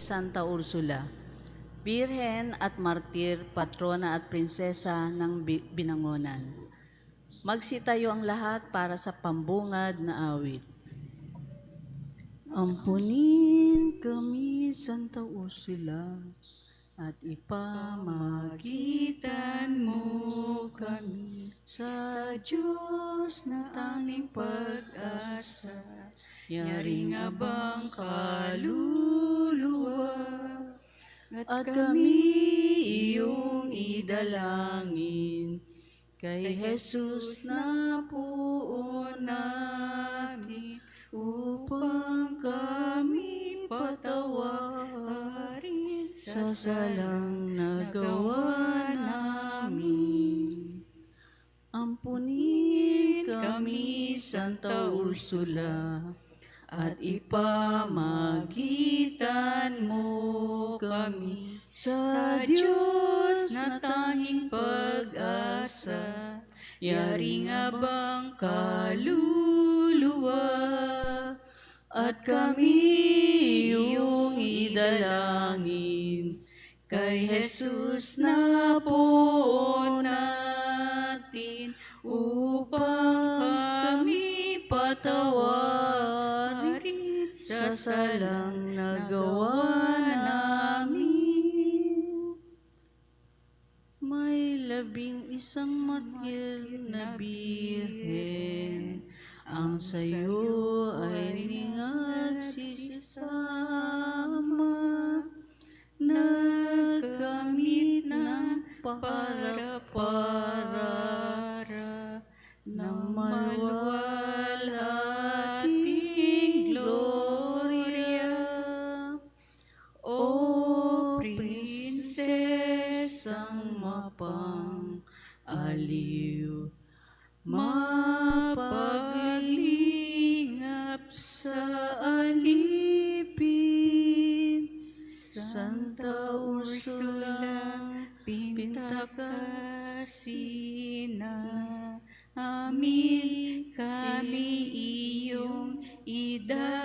Santa Ursula, Birhen at Martir, patrona at prinsesa ng Bi- Binangonan. Magsitayo ang lahat para sa pambungad na awit. Ampunin kami, Santa Ursula, at ipamagitan mo kami sa Diyos na aming pag-asa. Yaring abang kaluluwa, at kami iyong idalangin. Kay Jesus na puon natin upang kami patawarin sa salang nagawa namin. Ampunin kami, Santa Ursula, at ipamagitan mo kami sa Diyos na tanging pag-asa. Yaring abang kaluluwa, at kami iyong idalangin. Kay Jesus na po natin upang sa salang nagawa namin. May labing isang matil na birhen, ang sayo ay ningagsisama, nagkamit ng para-para kami iyong idalangin.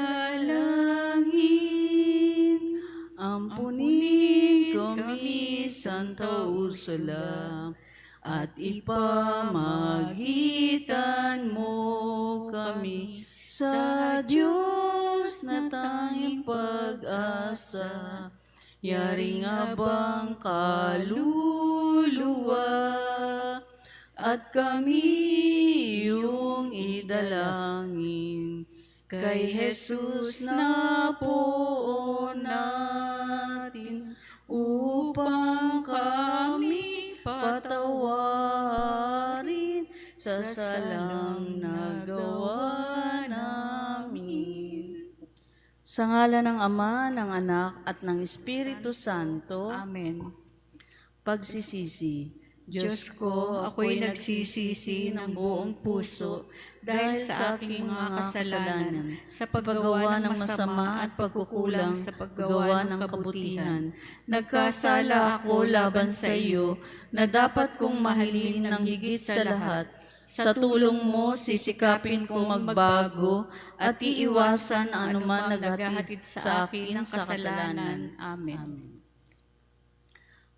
Ampunin kami, Santa Ursula, at ipamagitan mo kami sa Diyos na tanging pag-asa. Yaring abang kaluluwa, at kami iyong idalangin. Kay Jesus na po natin upang kami patawarin sa salang nagawa namin. Sa ngala ng Ama, ng Anak, at ng Espiritu Santo. Amen. Pagsisisi. Diyos ko, ako'y nagsisisi ng buong puso dahil sa aking mga kasalanan, sa paggawa ng masama at pagkukulang sa paggawa ng kabutihan. Nagkasala ako laban sa iyo na dapat kong mahalin ng higit sa lahat. Sa tulong mo, sisikapin kong magbago at iiwasan ang anuman naghahatid sa akin ng kasalanan. Amen.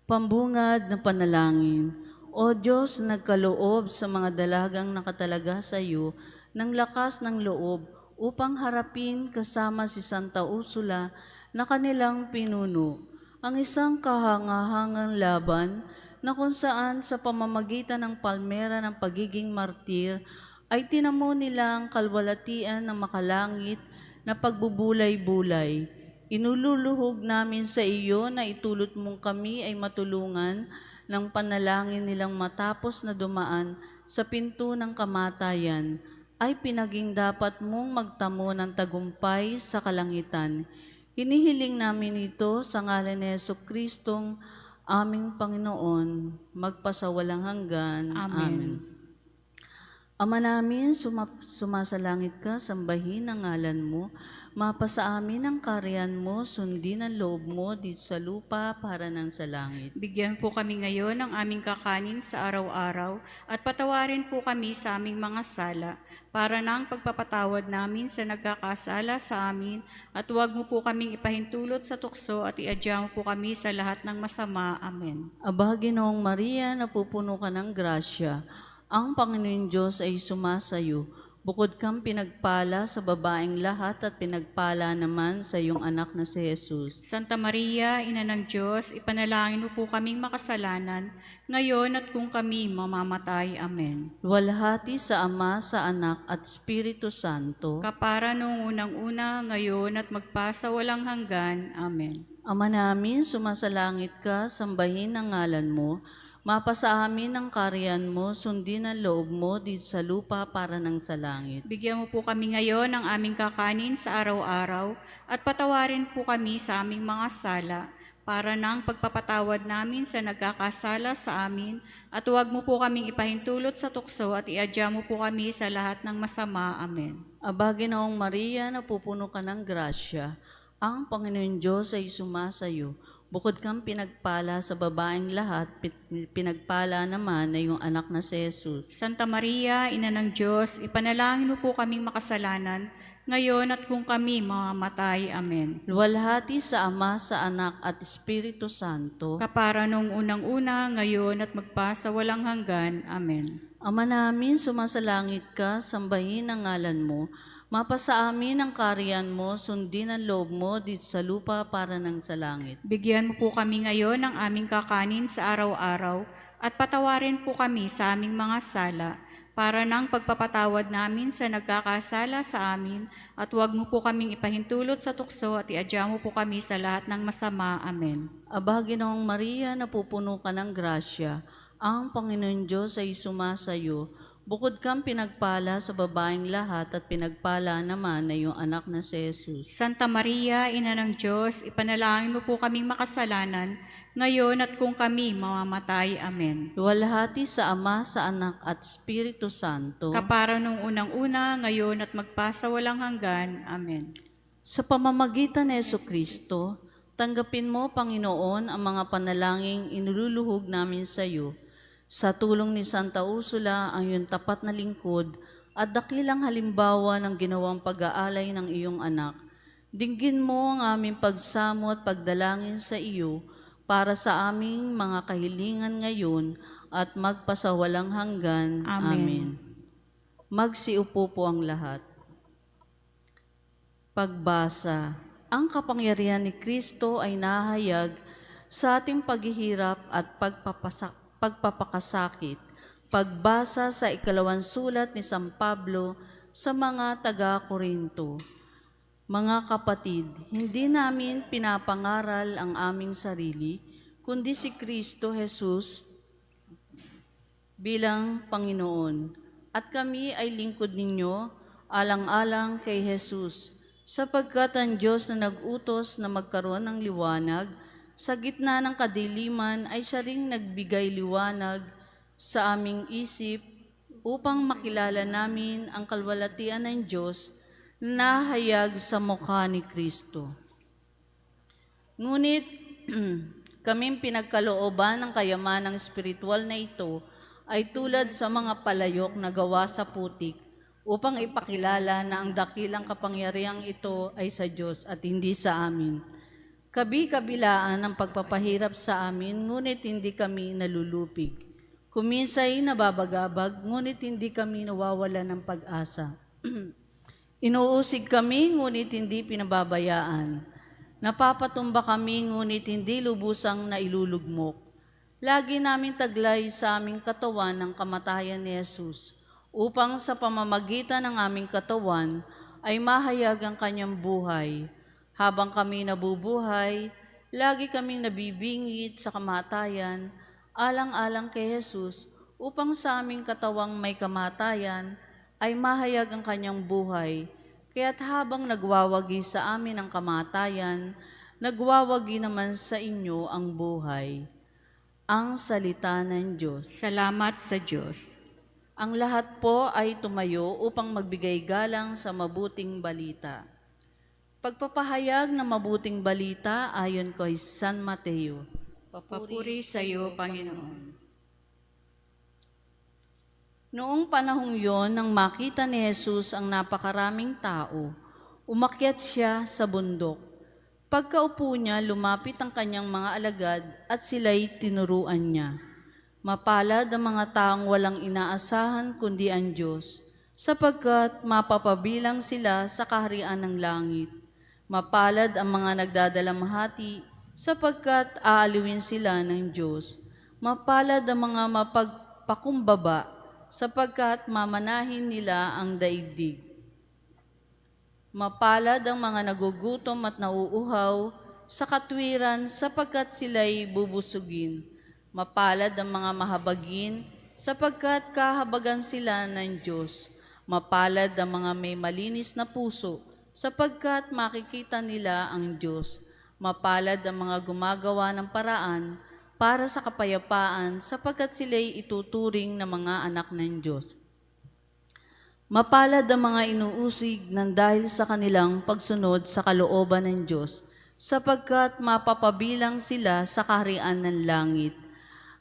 Pambungad ng panalangin. O Diyos, nagkaloob sa mga dalagang nakatalaga sa iyo ng lakas ng loob upang harapin kasama si Santa Ursula na kanilang pinuno ang isang kahangahangang laban na kung saan sa pamamagitan ng palmera ng pagiging martir ay tinamo nila ang kalwalatian ng makalangit na pagbubulay-bulay. Inululuhog namin sa iyo na itulot mong kami ay matulungan ng panalangin nilang matapos na dumaan sa pinto ng kamatayan ay pinaging dapat mong magtamo ng tagumpay sa kalangitan. Hinihiling namin ito sa ngalan ni Yeso Kristong aming Panginoon, magpasawalang hanggan. Amen. Ama namin, suma- sumasalangit ka, sambahin ang ngalan mo. Mapasa amin ang kariyan mo, sundin ang loob mo dito sa lupa para nang sa langit. Bigyan po kami ngayon ng aming kakanin sa araw-araw at patawarin po kami sa aming mga sala para ng pagpapatawad namin sa nagkakasala sa amin at huwag mo po kaming ipahintulot sa tukso at iadya mo po kami sa lahat ng masama. Amen. Aba, Ginoong Maria, napupuno ka ng grasya. Ang Panginoon Diyos ay sumasayo. Bukod kang pinagpala sa babaeng lahat at pinagpala naman sa iyong anak na si Jesus. Santa Maria, Ina ng Diyos, ipanalangin mo po kaming makasalanan, ngayon at kung kami mamamatay. Amen. Luwalhati sa Ama, sa Anak at Espiritu Santo. Kapara nung unang-una, ngayon at magpasa walang hanggan. Amen. Ama namin, sumasalangit ka, sambahin ang ngalan mo. Mapasa amin ang kariyan mo, sundin ang loob mo di sa lupa para ng sa langit. Bigyan mo po kami ngayon ng aming kakanin sa araw-araw at patawarin po kami sa aming mga sala para ng pagpapatawad namin sa nagkakasala sa amin at huwag mo po kaming ipahintulot sa tukso at iadya mo po kami sa lahat ng masama. Amen. Aba, Ginoong Maria, napupuno ka ng grasya. Ang Panginoon Diyos ay sumasayo. Bukod kang pinagpala sa babaeng lahat, pinagpala naman na iyong anak na si Jesus. Santa Maria, Ina ng Diyos, ipanalangin mo po kaming makasalanan ngayon at kung kami mamamatay. Amen. Luwalhati sa Ama, sa Anak at Espiritu Santo. Kapara nung unang-una, ngayon at magpasa walang hanggan. Amen. Ama namin, sumasalangit ka, sambahin ang ngalan mo. Mapasa amin ang kariyan mo, sundin ang loob mo dito sa lupa para ng sa langit. Bigyan mo po kami ngayon ng aming kakanin sa araw-araw at patawarin po kami sa aming mga sala para ng pagpapatawad namin sa nagkakasala sa amin at huwag mo po kaming ipahintulot sa tukso at iadya mo po kami sa lahat ng masama. Amen. Aba, Ginoong Maria, napupuno ka ng grasya. Ang Panginoon Diyos ay sumasayo. Bukod kang pinagpala sa babaeng lahat at pinagpala naman na iyong anak na si Jesus. Santa Maria, Ina ng Diyos, ipanalangin mo po kaming makasalanan ngayon at kung kami mamamatay. Amen. Luwalhati sa Ama, sa Anak at Espiritu Santo. Kapara nung unang-una, ngayon at magpasa walang hanggan. Amen. Sa pamamagitan ni Yesu Kristo, tanggapin mo, Panginoon, ang mga panalangin inululuhog namin sa iyo. Sa tulong ni Santa Ursula, ang iyong tapat na lingkod at dakilang halimbawa ng ginawang pag-aalay ng iyong anak. Dinggin mo ang aming pagsamo at pagdalangin sa iyo para sa aming mga kahilingan ngayon at magpasawalang hanggan. Amen. Amen. Magsiupo po ang lahat. Pagbasa, ang kapangyarihan ni Kristo ay nahayag sa ating paghihirap at pagpapasa- pagpapakasakit. Pagbasa sa ikalawang sulat ni San Pablo sa mga taga-Korinto. Mga kapatid, hindi namin pinapangaral ang aming sarili, kundi si Kristo Jesus bilang Panginoon. At kami ay lingkod ninyo, alang-alang kay Jesus, sapagkat ang Diyos na nag-utos na magkaroon ng liwanag, sa gitna ng kadiliman ay siya ring nagbigay liwanag sa aming isip upang makilala namin ang kalwalatian ng Diyos na nahayag sa mukha ni Kristo. Ngunit kaming pinagkalooban ng kayamanang spiritual na ito ay tulad sa mga palayok na gawa sa putik upang ipakilala na ang dakilang kapangyarihang ito ay sa Diyos at hindi sa amin. Kabi-kabilaan ang pagpapahirap sa amin, ngunit hindi kami nalulupig. Kuminsay nababagabag, ngunit hindi kami nawawala ng pag-asa. Inuusig kami, ngunit hindi pinababayaan. Napapatumba kami, ngunit hindi lubusang nailulugmok. Lagi namin taglay sa aming katawan ng kamatayan ni Jesus, upang sa pamamagitan ng aming katawan ay mahayag ang kanyang buhay. Habang kami nabubuhay, lagi kaming nabibingit sa kamatayan, alang-alang kay Jesus, upang sa aming katawang may kamatayan, ay mahayag ang kanyang buhay. Kaya't habang nagwawagi sa amin ang kamatayan, nagwawagi naman sa inyo ang buhay. Ang salita ng Diyos. Salamat sa Diyos. Ang lahat po ay tumayo upang magbigay galang sa mabuting balita. Pagpapahayag ng mabuting balita ayon kay San Mateo. Papuri sa iyo, Panginoon. Noong panahong yon, nang makita ni Jesus ang napakaraming tao, umakyat siya sa bundok. Pagkaupo niya, lumapit ang kanyang mga alagad at sila'y tinuruan niya. Mapalad ang mga taong walang inaasahan kundi ang Diyos, sapagkat mapapabilang sila sa kaharian ng langit. Mapalad ang mga nagdadalamhati, sapagkat aaliwin sila ng Diyos. Mapalad ang mga mapagpakumbaba, sapagkat mamanahin nila ang daigdig. Mapalad ang mga nagugutom at nauuhaw sa katwiran sapagkat sila'y bubusugin. Mapalad ang mga mahabagin sapagkat kahabagan sila ng Diyos. Mapalad ang mga may malinis na puso sapagkat makikita nila ang Diyos. Mapalad ang mga gumagawa ng paraan para sa kapayapaan sapagkat sila'y ituturing na mga anak ng Diyos. Mapalad ang mga inuusig ng dahil sa kanilang pagsunod sa kalooban ng Diyos, sapagkat mapapabilang sila sa kaharian ng langit.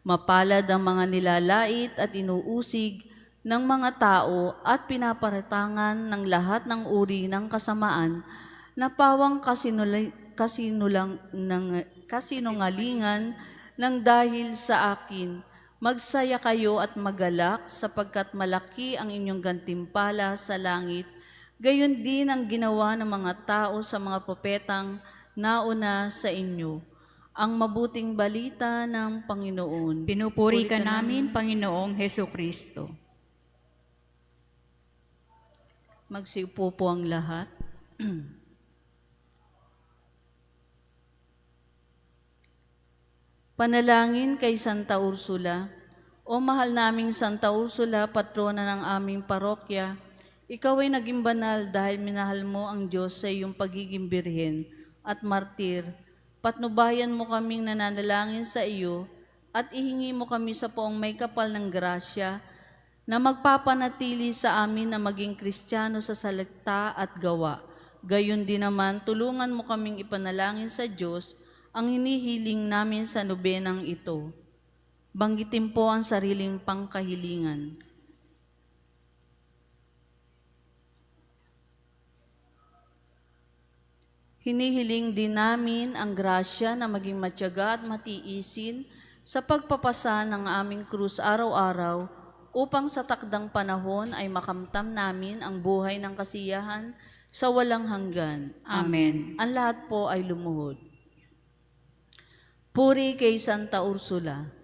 Mapalad ang mga nilalait at inuusig ng mga tao at pinaparatangan ng lahat ng uri ng kasamaan na pawang kasinula, kasinulang, ng, kasinungalingan ng dahil sa akin. Magsaya kayo at magalak sapagkat malaki ang inyong gantimpala sa langit. Gayon din ang ginawa ng mga tao sa mga propetang nauna sa inyo. Ang mabuting balita ng Panginoon. Pinupuri ka namin, Panginoong Heso Kristo. Magsiupo po ang lahat. Panalangin kay Santa Ursula. O mahal naming Santa Ursula, patrona ng aming parokya, ikaw ay naging banal dahil minahal mo ang Diyos sa iyong pagiging birhen at martir. Patnubayan mo kaming nananalangin sa iyo at ihingi mo kami sa poong may kapal ng grasya na magpapanatili sa amin na maging kristyano sa salita at gawa. Gayon din naman, tulungan mo kaming ipanalangin sa Diyos ang hinihiling namin sa nobenang ito. Banggitin po ang sariling pangkahilingan. Hinihiling din namin ang grasya na maging matyaga at matiisin sa pagpapasa ng aming krus araw-araw upang sa takdang panahon ay makamtam namin ang buhay ng kasiyahan sa walang hanggan. Amen. Ang lahat po ay lumuhod. Puri kay Santa Ursula.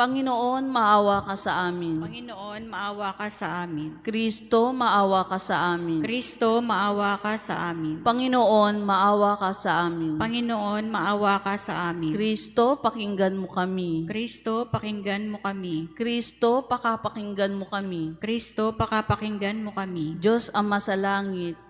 Panginoon, maawa ka sa amin. Panginoon, maawa ka sa amin. Kristo, maawa ka sa amin. Kristo, maawa ka sa amin. Panginoon, maawa ka sa amin. Panginoon, maawa ka sa amin. Kristo, pakinggan mo kami. Kristo, pakinggan mo kami. Kristo, pakapakinggan mo kami. Kristo, pakapakinggan mo kami. Diyos Ama sa langit,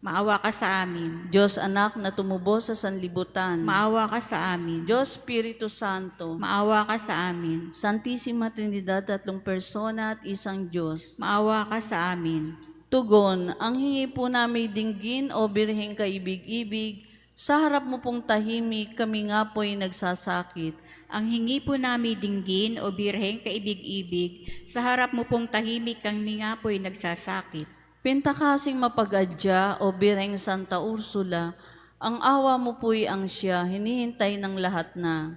Maawa ka sa amin. Diyos Anak na tumubos sa sanlibutan, Maawa ka sa amin. Diyos Espiritu Santo, Maawa ka sa amin. Santisima Trinidad, tatlong persona at isang Diyos. Maawa ka sa amin. Tugon, ang hingi po namin dinggin o birheng kaibig-ibig, sa harap mo pong tahimik, kami nga po'y nagsasakit. Ang hingi po namin dinggin o birheng kaibig-ibig, sa harap mo pong tahimik kami nga po'y nagsasakit. Pintakasing mapagadya o birheng Santa Ursula, ang awa mo po'y ang siya, hinihintay ng lahat na.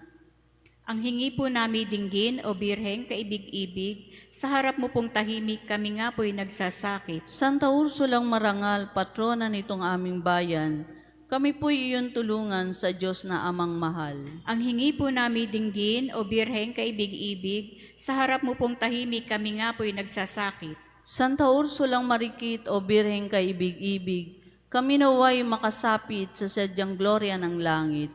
Ang hingi po namin dinggin o birheng kaibig-ibig, sa harap mo pong tahimik kami nga po'y nagsasakit. Santa Ursulang marangal, patrona nitong aming bayan, kami po'y iyon tulungan sa Diyos na amang mahal. Ang hingi po namin dinggin o birheng kaibig-ibig, sa harap mo pong tahimik kami nga po'y nagsasakit. Santa Ursulang marikit o birheng kaibig-ibig, kami naway makasapit sa sadyang gloria ng langit.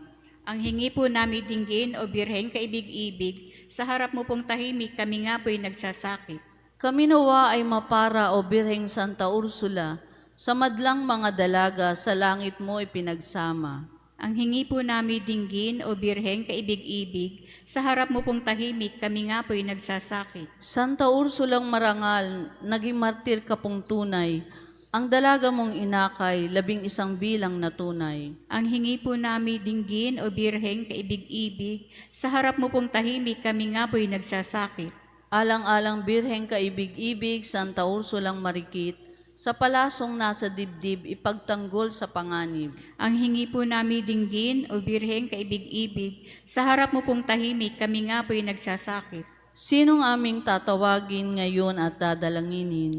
Ang hingi po namin dinggin o birheng kaibig-ibig, sa harap mo pong tahimik kami nga po'y nagsasakit. Kami nawa ay mapara o birheng Santa Ursula, sa madlang mga dalaga sa langit mo ipinagsama. Ang hingi po namin dinggin o birheng kaibig-ibig, sa harap mo pong tahimik kami nga po'y nagsasakit. Santa Ursulang marangal, naging martir ka pong tunay, ang dalaga mong inakay, labing isang bilang na tunay. Ang hingi po namin dinggin o birheng kaibig-ibig, sa harap mo pong tahimik kami nga po'y nagsasakit. Alang-alang Birheng kaibig-ibig, Santa Ursulang Marikit, sa palasong nasa dibdib, ipagtanggol sa panganib. Ang hingi po namin dinggin o birheng kaibig-ibig, sa harap mo pong tahimik, kami nga po'y nagsasakit. Sinong aming tatawagin ngayon at dadalanginin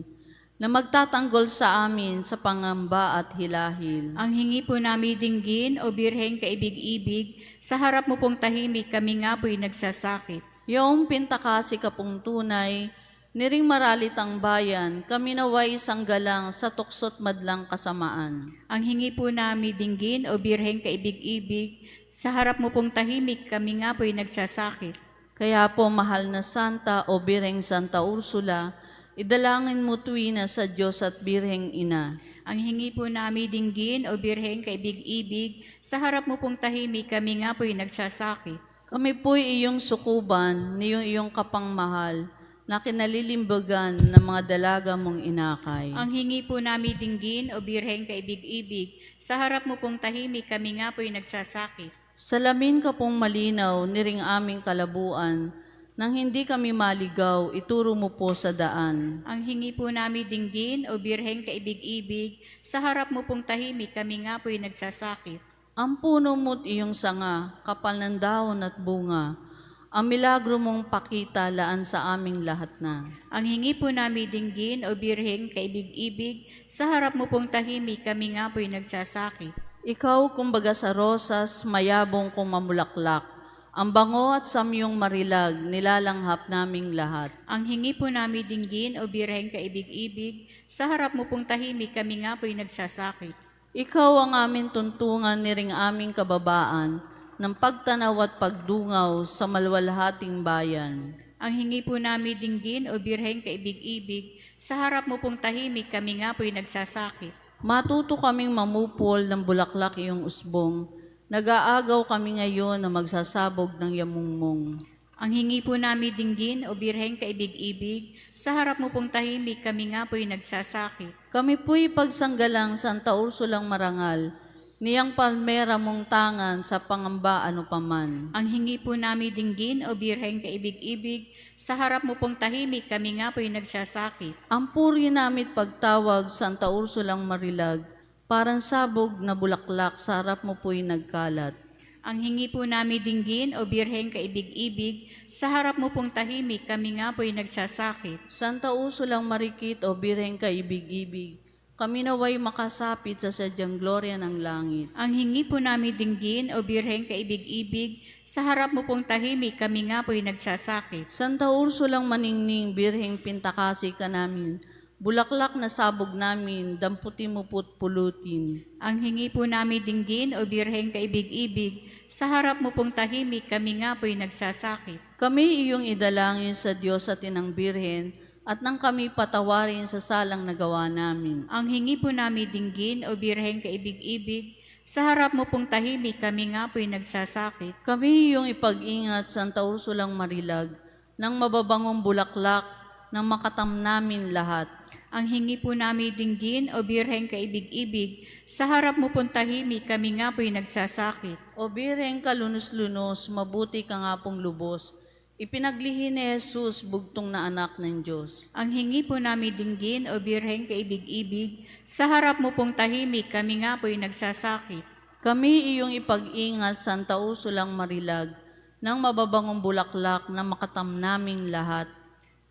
na magtatanggol sa amin sa pangamba at hilahil? Ang hingi po namin dinggin o birheng kaibig-ibig, sa harap mo pong tahimik, kami nga po'y nagsasakit. Yung pintakasi ka pong tunay, niring maralit ang bayan, kami naway isang galang sa tuksot madlang kasamaan. Ang hingi po namin dinggin o birheng kaibig-ibig, sa harap mo pong tahimik, kami nga po'y nagsasakit. Kaya po, mahal na Santa o Birheng Santa Ursula, idalangin mo tuwina sa Diyos at Birheng Ina. Ang hingi po namin dinggin o birheng kaibig-ibig, sa harap mo pong tahimik, kami nga po'y nagsasakit. Kami po'y iyong sukuban, niyong iyong kapangmahal, na kinalilimbagan ng mga dalaga mong inakay. Ang hingi po namin dinggin o birheng kaibig-ibig, sa harap mo pong tahimik, kami nga po'y nagsasakit. Salamin ka pong malinaw, niring aming kalabuan, nang hindi kami maligaw, ituro mo po sa daan. Ang hingi po namin dinggin o birheng kaibig-ibig, sa harap mo pong tahimik, kami nga po'y nagsasakit. Ang puno mo't iyong sanga, kapal ng dahon at bunga, ang milagro mong pakita laan sa aming lahat na. Ang hingi po namin dinggin o birheng kaibig-ibig, sa harap mo pong tahimik, kami nga po'y nagsasakit. Ikaw, kumbaga sa rosas, mayabong kung mamulaklak, ang bango at samyong marilag, nilalanghap naming lahat. Ang hingi po namin dinggin o birheng kaibig-ibig, sa harap mo pong tahimik, kami nga po'y nagsasakit. Ikaw ang amin tuntungan niring aming kababaan, ng pagtanaw at pagdungaw sa malwalhating bayan. Ang hingi po namin dinggin o birheng kaibig-ibig, sa harap mo pong tahimik, kami nga po'y nagsasakit. Matuto kaming mamupol ng bulaklak iyong usbong, nag-aagaw kami ngayon na magsasabog ng yamungmong. Ang hingi po namin dinggin o birheng kaibig-ibig, sa harap mo pong tahimik, kami nga po'y nagsasakit. Kami po'y pagsanggalang Santa Ursulang Marangal, niyang palmera mong tangan sa pangamba ano paman. Ang hingi po namin dinggin o birheng kaibig-ibig, sa harap mo pong tahimik, kami nga po'y nagsasakit. Ang puri namit pagtawag Santa Ursulang Marilag, parang sabog na bulaklak sa harap mo po'y nagkalat. Ang hingi po namin dinggin o birheng kaibig-ibig, sa harap mo pong tahimik, kami nga po'y nagsasakit. Santa Ursulang Marikit o Bireng Kaibig-ibig, kami naway makasapit sa sadyang gloria ng langit. Ang hingi po namin dinggin o birheng kaibig-ibig, sa harap mo pong tahimik, kami nga po'y nagsasakit. Santa Ursulang Maningning, Birheng Pintakasi ka namin, bulaklak na sabog namin, damputin mo po't pulutin. Ang hingi po namin dinggin o birheng kaibig-ibig, sa harap mo pong tahimik, kami nga po'y nagsasakit. Kami iyong idalangin sa Diyos at Inang Birhen, at nang kami patawarin sa salang nagawa namin. Ang hingi po namin dinggin o birheng kaibig-ibig, sa harap mo pong tahimik, kami nga po'y nagsasakit. Kami iyong ipag-ingat, Santa Ursulang Marilag, ng mababangong bulaklak, ng makatam namin lahat. Ang hingi po namin dinggin o birheng kaibig-ibig, sa harap mo pong tahimik, kami nga po'y nagsasakit. O bireng kalunos-lunos, mabuti ka nga pong lubos. Ipinaglihi ni Jesus, bugtong na anak ng Diyos. Ang hingi po namin dinggin o birheng kaibig-ibig, sa harap mo pong tahimik, kami nga po'y nagsasakit. Kami iyong ipag-ingat, Santa Ursulang Marilag, ng mababangong bulaklak na makatam naming lahat.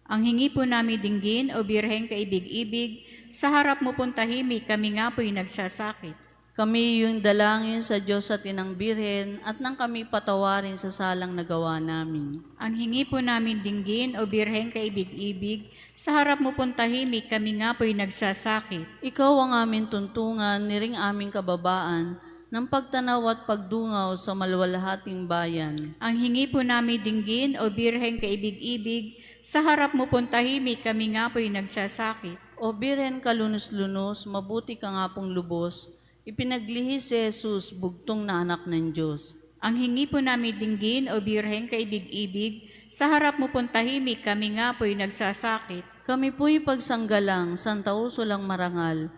Ang hingi po namin dinggin o birheng kaibig-ibig, sa harap mo pong tahimik, kami nga po'y nagsasakit. Kami iyong dalangin sa Diyos at Inang Birhen at nang kami patawarin sa salang nagawa namin. Ang hingi po namin dinggin o birheng kaibig-ibig, sa harap mo pong tahimik, kami nga po'y nagsasakit. Ikaw ang aming tuntungan, niring aming kababaan, ng pagtanaw at pagdungaw sa malwalhating bayan. Ang hingi po namin dinggin o birheng kaibig-ibig, sa harap mo pong tahimik, kami nga po'y nagsasakit. O Birhen kalunos-lunos, mabuti ka nga pong lubos, ipinaglihi si Jesus, bugtong na anak ng Diyos. Ang hingi po namin dinggin o birheng kaibig-ibig, sa harap mo pong tahimik, kami nga po'y nagsasakit. Kami po'y pagsanggalang, Santa Ursulang Marangal,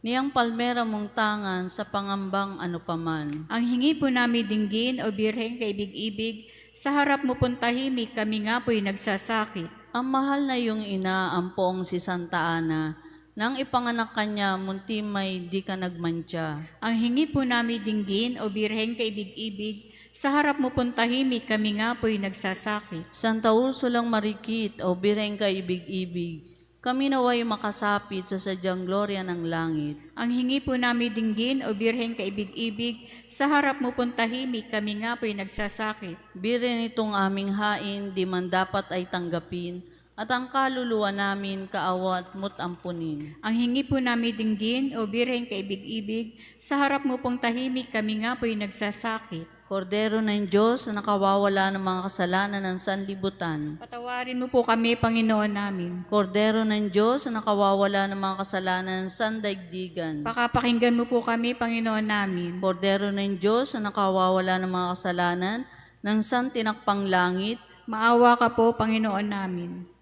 niyang palmera mong tangan sa pangambang ano paman. Ang hingi po namin dinggin o birheng kaibig-ibig, sa harap mo pong tahimik, kami nga po'y nagsasakit. Ang mahal na iyong ina, ang poong si Santa Ana, nang ipanganak kanya, munti may di ka nagmantya. Ang hingi po namin dinggin o birheng kaibig-ibig, sa harap mo pong tahimik kami nga po'y nagsasakit. Santa Ursulang Marikit, o bireng ka ibig-ibig, kami naway makasapit sa sadyang gloria ng langit. Ang hingi po namin dinggin o birheng kaibig-ibig, sa harap mo pong tahimik kami nga po'y nagsasakit. Birin itong aming hain, di man dapat ay tanggapin, at ang kaluluwa namin kaawat mo't ampunin. Ang hingi po namin dinggin o birheng kaibig-ibig, sa harap mo pong tahimik kami nga po'y nagsasakit. Kordero ng Diyos na nakawawala ng mga kasalanan ng sanlibutan. Patawarin mo po kami, Panginoon namin. Kordero ng Diyos na nakawawala ng mga kasalanan ng sandaigdigan. Pakapakinggan mo po kami, Panginoon namin. Kordero ng Diyos na nakawawala ng mga kasalanan ng santinakpang langit. Maawa ka po, Panginoon namin.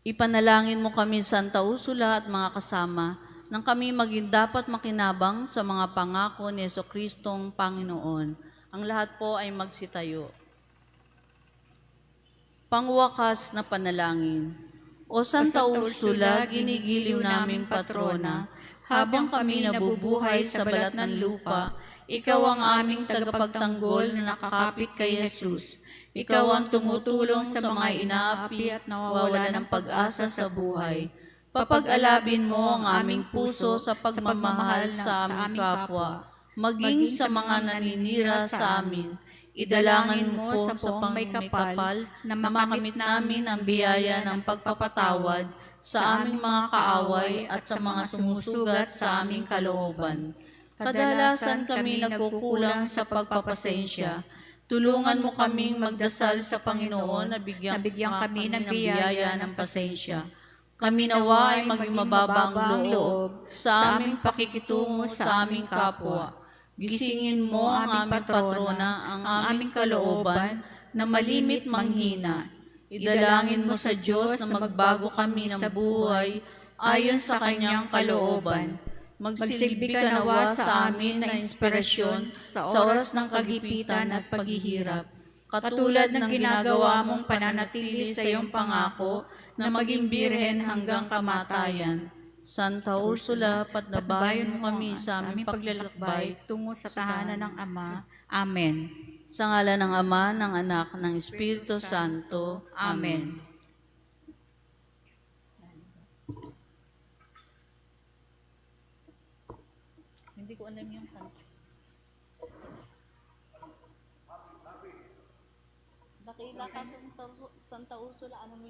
Ipanalangin mo kami, Santa Ursula at mga kasama, nang kami maging dapat makinabang sa mga pangako ni Yeso Kristong Panginoon. Ang lahat po ay magsitayo. Pangwakas na panalangin. O Santa Ursula, ginigiliw naming patrona, habang kami nabubuhay sa balat ng lupa, ikaw ang aming tagapagtanggol na nakakapit kay Jesus. Ikaw ang tumutulong sa mga inaapi at nawawala ng pag-asa sa buhay. Papag-alabin mo ang aming puso sa pagmamahal sa aming kapwa, maging sa mga naninira sa amin. Idalangin mo sa poong may kapal na makamit namin ang biyaya ng pagpapatawad sa aming mga kaaway at sa mga sumusugat sa aming kalooban. Kadalasan kami nagkukulang sa pagpapasensya. Tulungan mo kaming magdasal sa Panginoon na bigyan, Nabigyan kami ng biyaya ng pasensya. Kami nawa ay maging mababang loob sa aming pakikitungo sa aming kapwa. Gisingin mo ang aming patrona, ang aming kalooban, na malimit manghina. Idalangin mo sa Diyos na magbago kami ng buhay ayon sa kanyang kalooban. Magsilbi ka nawa sa amin na inspirasyon sa oras ng kagipitan at paghihirap. Katulad ng ginagawa mong pananatili sa iyong pangako na maging birhen hanggang kamatayan. Santa Ursula, patnabayan mo kami sa aming paglalakbay tungo sa tahanan ng Ama. Amen. sa ngala ng Ama, ng Anak, ng Espiritu Santo. Amen. Hindi ko alam yung kanta. Dakila ka Santa, Ursula, ano mo